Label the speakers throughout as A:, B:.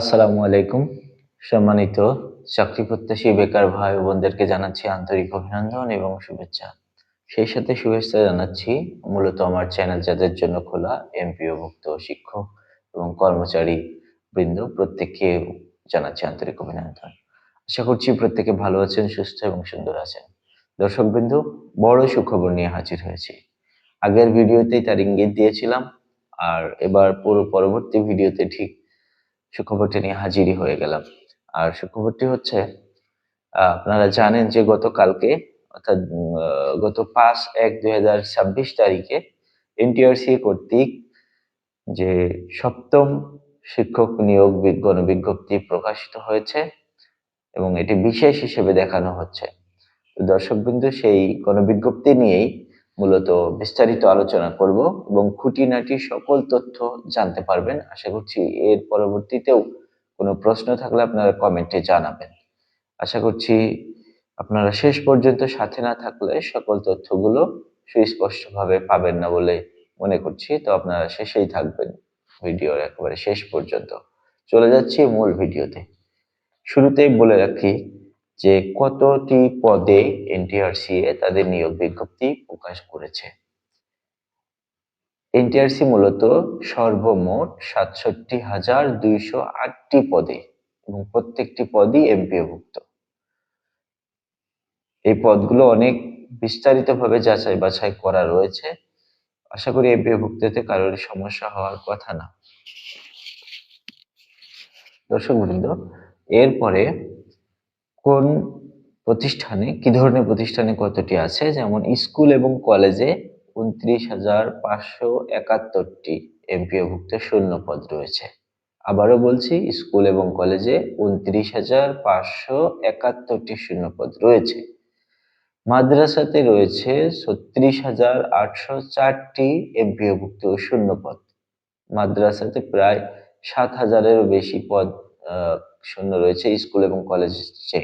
A: আসসালামু আলাইকুম। সম্মানিত চাকরি প্রত্যাশী বেকার ভাই বোনদেরকে জানাচ্ছি আন্তরিক অভিনন্দন এবং শুভেচ্ছা। সেই সাথে শুভেচ্ছা জানাচ্ছি মূলত আমার চ্যানেল যাদের জন্য খোলা এমপিওভুক্ত শিক্ষক এবং কর্মচারী বৃন্দ, প্রত্যেককে জানাচ্ছি আন্তরিক অভিনন্দন। আশা করছি প্রত্যেকে ভালো আছেন, সুস্থ এবং সুন্দর আছেন। দর্শক বিন্দু, বড় সুখবর নিয়ে হাজির হয়েছি। আগের ভিডিওতেই তার ইঙ্গিত দিয়েছিলাম, আর এবার পুরো পরবর্তী ভিডিওতে ঠিক সুখবরটি নিয়ে হাজিরই হয়ে গেলাম। আর সুখবরটি হচ্ছে আপনারা জানেন যে গতকালকে, অর্থাৎ গত পাঁচ এক দুই হাজার ছাব্বিশ তারিখে এনটিআরসি কর্তৃক যে সপ্তম শিক্ষক নিয়োগ বিজ্ঞান বিজ্ঞপ্তি প্রকাশিত হয়েছে এবং এটি বিশেষ হিসেবে দেখানো হচ্ছে। দর্শকবৃন্দ সেই গণবিজ্ঞপ্তি নিয়েই মূলত বিস্তারিত আলোচনা করব এবং খুঁটিনাটি সকল তথ্য জানতে পারবেন। আশা করছি এর পরবর্তীতেও কোনো প্রশ্ন থাকলে আপনারা কমেন্টে জানাবেন। আশা করছি আপনারা শেষ পর্যন্ত সাথে না থাকলে সকল তথ্যগুলো সুস্পষ্টভাবে পাবেন না বলে মনে করছি। তো আপনারা শেষেই থাকবেন ভিডিওর একেবারে শেষ পর্যন্ত। চলে যাচ্ছি মূল ভিডিওতে। শুরুতেই বলে রাখি যে কতটি পদে এনটিআরসিএ তাদের নিয়োগ বিজ্ঞপ্তি প্রকাশ করেছে। এনটিআরসি মূলত সর্বমোট সাতষট্টি হাজার দুইশো আটটি পদে এবং প্রত্যেকটি পদই এমপিওভুক্ত। এই পদগুলো অনেক বিস্তারিতভাবে যাচাই বাছাই করা রয়েছে। আশা করি এমপিওভুক্ততে কারোর সমস্যা হওয়ার কথা না। দর্শক বৃন্দ, এরপরে কোন প্রতিষ্ঠানে, কি ধরনের প্রতিষ্ঠানে কতটি আছে? যেমন স্কুল এবং কলেজে উনত্রিশ হাজার পাঁচশো একাত্তরটি এমপিওভুক্ত শূন্য পদ রয়েছে। আবারও বলছি, স্কুল এবং কলেজে উনত্রিশ হাজার পাঁচশো একাত্তরটি শূন্য পদ রয়েছে। মাদ্রাসাতে রয়েছে ছত্রিশ হাজার আটশো চারটি এমপিওভুক্ত শূন্য পদ মাদ্রাসাতে প্রায় সাত হাজারেরও বেশি পদ শূন্য রয়েছে স্কুল এবং কলেজে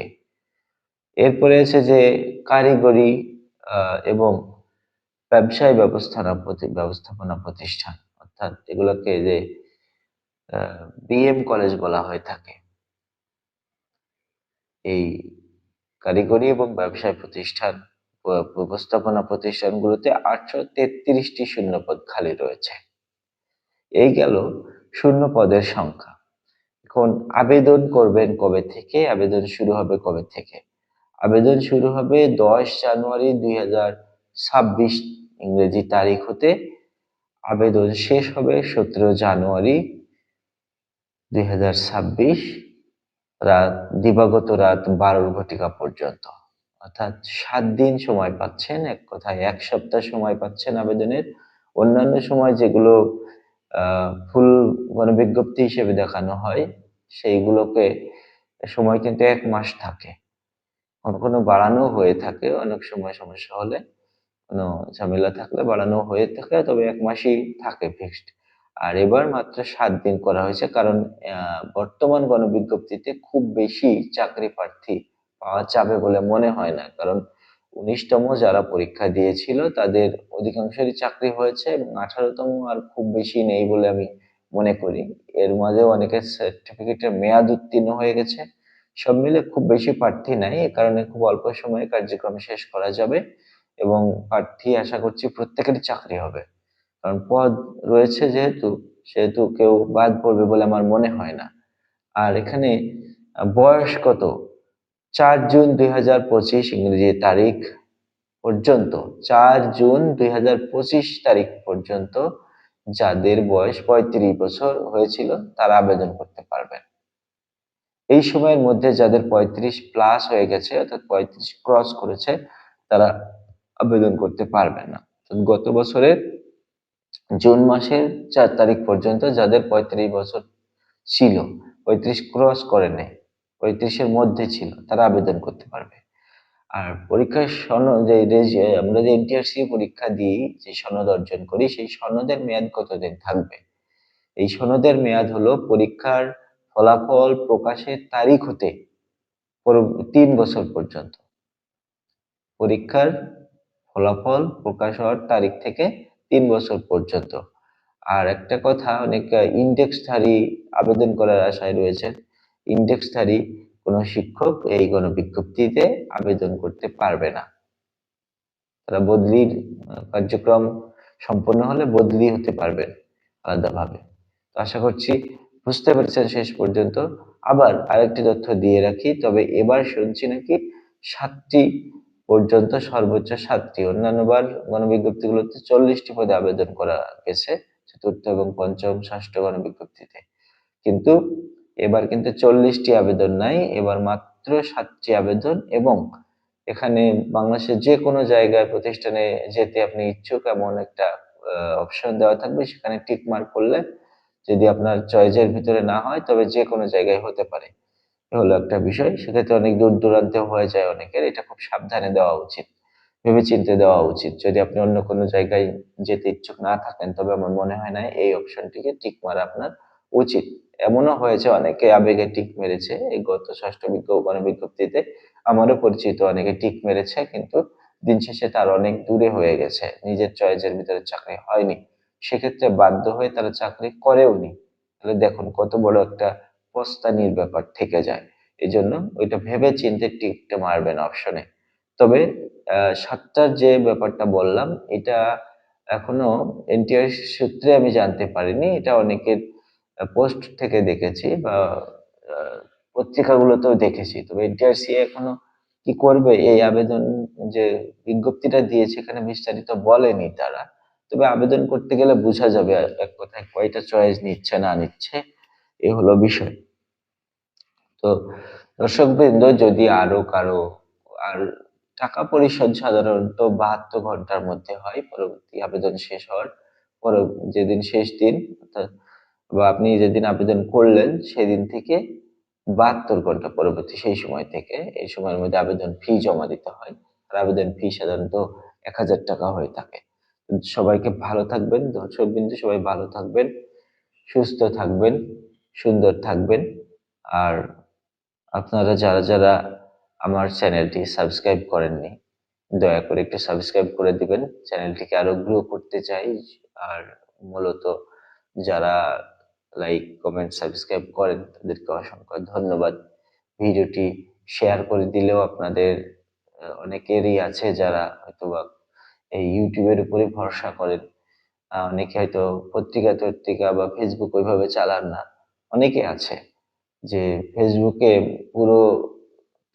A: এরপরে আছে যে কারিগরি এবং ব্যবসায় ব্যবস্থাপনা ব্যবস্থাপনা প্রতিষ্ঠান। অর্থাৎ এগুলোকে যে বিএম কলেজ বলা হয়ে থাকে। এই কারিগরি এবং ব্যবসায় প্রতিষ্ঠান ব্যবস্থাপনা প্রতিষ্ঠানগুলোতে আটশো তেত্রিশটি শূন্যপদ খালি রয়েছে। এই গেল শূন্য পদের সংখ্যা। এখন আবেদন করবেন কবে থেকে? আবেদন শুরু হবে কবে থেকে? আবেদন শুরু হবে দশ জানুয়ারি দুই হাজার ছাব্বিশ ইংরেজি তারিখ হতে। আবেদন শেষ হবে সতেরো জানুয়ারি দুই হাজার ছাব্বিশ রাত, দিবাগত রাত বারোর ঘটিকা পর্যন্ত। অর্থাৎ সাত দিন সময় পাচ্ছেন, এক কথায় এক সপ্তাহ সময় পাচ্ছেন আবেদনের। অন্যান্য সময় যেগুলো ফুল গণবিজ্ঞপ্তি হিসেবে দেখানো হয়, সেইগুলোকে সময় কিন্তু এক মাস থাকে। কোনো কোনো বাড়ানো হয়ে থাকে, অনেক সময় সমস্যা হলে। কোনো ঝামেলা থাকলে বাড়ানো হয়ে থাকে, তবে এক মাসই থাকে ফিক্সড আর এবার মাত্র সাত দিন করা হয়েছে, কারণ বর্তমান গণবিজ্ঞপ্তিতে খুব বেশি চাকরি প্রার্থী পাওয়া যাবে বলে মনে হয় না, কারণ উনিশতম যারা পরীক্ষা দিয়েছিল, তাদের অধিকাংশেরই চাকরি হয়েছে। এবং আঠারোতম আর খুব বেশি নেই বলে আমি মনে করি। এর মাঝে অনেকের সার্টিফিকেটের মেয়াদ উত্তীর্ণ হয়ে গেছে। সব মিলে খুব বেশি প্রার্থী নাই। এ কারণে খুব অল্প সময়ে কার্যক্রম শেষ করা যাবে এবং প্রার্থী আশা করছি প্রত্যেকেরই চাকরি হবে। কারণ পদ রয়েছে যেহেতু, সেহেতু কেউ বাদ পড়বে বলে আমার মনে হয় না। আর এখানে বয়স কত? চার জুন দুই হাজার পঁচিশ ইংরেজি তারিখ পর্যন্ত, চার জুন দুই হাজার পঁচিশ তারিখ পর্যন্ত যাদের বয়স পঁয়ত্রিশ বছর হয়েছিল, তারা আবেদন করতে পারবেন এই সময়ের মধ্যে যাদের পঁয়ত্রিশ প্লাস হয়ে গেছে, অর্থাৎ পঁয়ত্রিশ ক্রস করেছে, তারা আবেদন করতে পারবে না। গত বছরের জুন মাসের চার তারিখ পর্যন্ত যাদের পঁয়ত্রিশ বছর ছিল, পঁয়ত্রিশ ক্রস করে নেই পঁয়ত্রিশের মধ্যে ছিল, তারা আবেদন করতে পারবে। আর পরীক্ষার সনদ, যে আমরা যে এনটিআরসি পরীক্ষা দিই, যে সনদ অর্জন করি, সেই সনদের মেয়াদ কতদিন থাকবে? এই সনদের মেয়াদ হলো পরীক্ষার ফলাফল প্রকাশের তারিখ হতে তিন বছর পর্যন্ত। পরীক্ষার ফলাফল প্রকাশ হওয়ার তারিখ থেকে তিন বছর পর্যন্ত। আর একটা কথা, অনেক ইন্ডেক্সধারী আবেদন করার আশায় রয়েছেন। ইন্ডেক্সধারী কোনো শিক্ষক এই গণবিজ্ঞপ্তিতে আবেদন করতে পারবে না। তারা বদলির কার্যক্রম সম্পন্ন হলে বদলি হতে পারবেন আলাদাভাবে। তো আশা করছি বুঝতে পেরেছেন শেষ পর্যন্ত। আবার আরেকটি তথ্য দিয়ে রাখি, তবে এবার শুনছি নাকি সাতটি পর্যন্ত সর্বোচ্চ সাতটি। অন্যান্যবার গণবিজ্ঞপ্তিগুলোতে চল্লিশটি পদে আবেদন করা গেছে, চতুর্থ এবং পঞ্চম ষষ্ঠ গণবিজ্ঞপ্তিতে। কিন্তু এবার কিন্তু চল্লিশটি আবেদন নাই, এবার মাত্র সাতটি আবেদন এবং এখানে বাংলাদেশের যে কোনো জায়গায়, প্রতিষ্ঠানে যেতে আপনি ইচ্ছুক এমন একটা অপশন দেওয়া থাকবে, সেখানে টিক মার্ক করলে যদি আপনার চয়েসের ভিতরে না হয়, তবে যে কোনো জায়গায় হতে পারে। এ হলো একটা বিষয়। সেক্ষেত্রে অনেক দূর দূরান্তে হয়ে যায় অনেকের, এটা খুব সাবধানে দেওয়া উচিত ভেবে চিনতে দেওয়া উচিত। যদি আপনি অন্য কোনো জায়গায় যেতে ইচ্ছুক না থাকেন, তবে আমার মনে হয় না এই অপশনটিকে টিক মারা আপনার উচিত। এমনও হয়েছে, অনেকে আবেগে টিক মেরেছে। এই গত ষষ্ঠ বিজ্ঞাপন বিজ্ঞপ্তিতে আমারও পরিচিত অনেকে টিক মেরেছে, কিন্তু দিন শেষে তার অনেক দূরে হয়ে গেছে। নিজের চয়েসের ভিতরে চাকরি হয়নি। সেক্ষেত্রে বাধ্য হয়ে তারা চাকরি করেও নি। তাহলে দেখুন, কত বড় একটা পস্তানির ব্যাপার থেকে যায়। এই জন্য ওইটা ভেবে চিনতে টিকটা মারবেন অপশনে। তবে সাতটার যে ব্যাপারটা বললাম, এটা এখনও এনটিআর সূত্রে আমি জানতে পারিনি। এটা অনেকের পোস্ট থেকে দেখেছি বা পত্রিকাগুলোতেও দেখেছি। তবে এনটিআরসি এখনও কি করবে এই আবেদন যে বিজ্ঞপ্তিটা দিয়েছে এখানে বিস্তারিত বলেনি তারা। তবে আবেদন করতে গেলে বোঝা যাবে এক কথায় কয়টা চয়েস নিচ্ছে, না নিচ্ছে, এ হলো বিষয়। তো দর্শকবৃন্দ, যদি আরও কারও, আর টাকা পরিশোধ সাধারণত বাহাত্তর ঘণ্টার মধ্যে হয়, পরবর্তী আবেদন শেষ হওয়ার পর, যেদিন শেষ দিন, অর্থাৎ বা আপনি যেদিন আবেদন করলেন, সেদিন থেকে বাহাত্তর ঘণ্টা পরবর্তী সেই সময় থেকে এই সময়ের মধ্যে আবেদন ফি জমা দিতে হয়। আর আবেদন ফি সাধারণত এক হাজার টাকা হয়ে থাকে। সবাইকে ভালো থাকবেন, দর্শক বিন্দু, সবাই ভালো থাকবেন, সুস্থ থাকবেন, সুন্দর থাকবেন। আর আপনারা যারা যারা আমার চ্যানেলটি সাবস্ক্রাইব করেননি, দয়া করে একটু সাবস্ক্রাইব করে দিবেন। চ্যানেলটিকে আরও গ্রো করতে চাই। আর মূলত যারা লাইক কমেন্ট সাবস্ক্রাইব করেন। তাদেরকে অসংখ্য ধন্যবাদ। ভিডিওটি শেয়ার করে দিলেও আপনাদের অনেকেরই আছে যারা হয়তোবা এই ইউটিউবের উপরে ভরসা করেন। অনেকে হয়তো পত্রিকা টত্রিকা বা ফেসবুক ওইভাবে চালান না। অনেকে আছে যে ফেসবুকে পুরো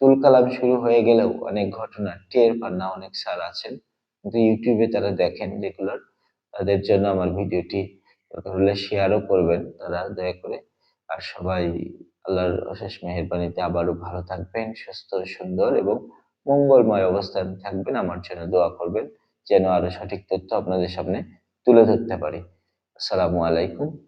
A: তুলকালাম শুরু হয়ে গেলেও অনেক ঘটনা টের পান না, অনেক স্যার আছেন। কিন্তু ইউটিউবে তারা দেখেন রেগুলার তাদের জন্য আমার ভিডিওটি হলে শেয়ারও করবেন তারা, দয়া করে। আর সবাই আল্লাহর অশেষ মেহরবানিতে আবারও ভালো থাকবেন, সুস্থ, সুন্দর এবং মঙ্গলময় অবস্থান থাকবেন। আমার জন্য দোয়া করবেন যেন আরও সঠিক তথ্য আপনাদের সামনে তুলে ধরতে পারি। আসসালামু আলাইকুম।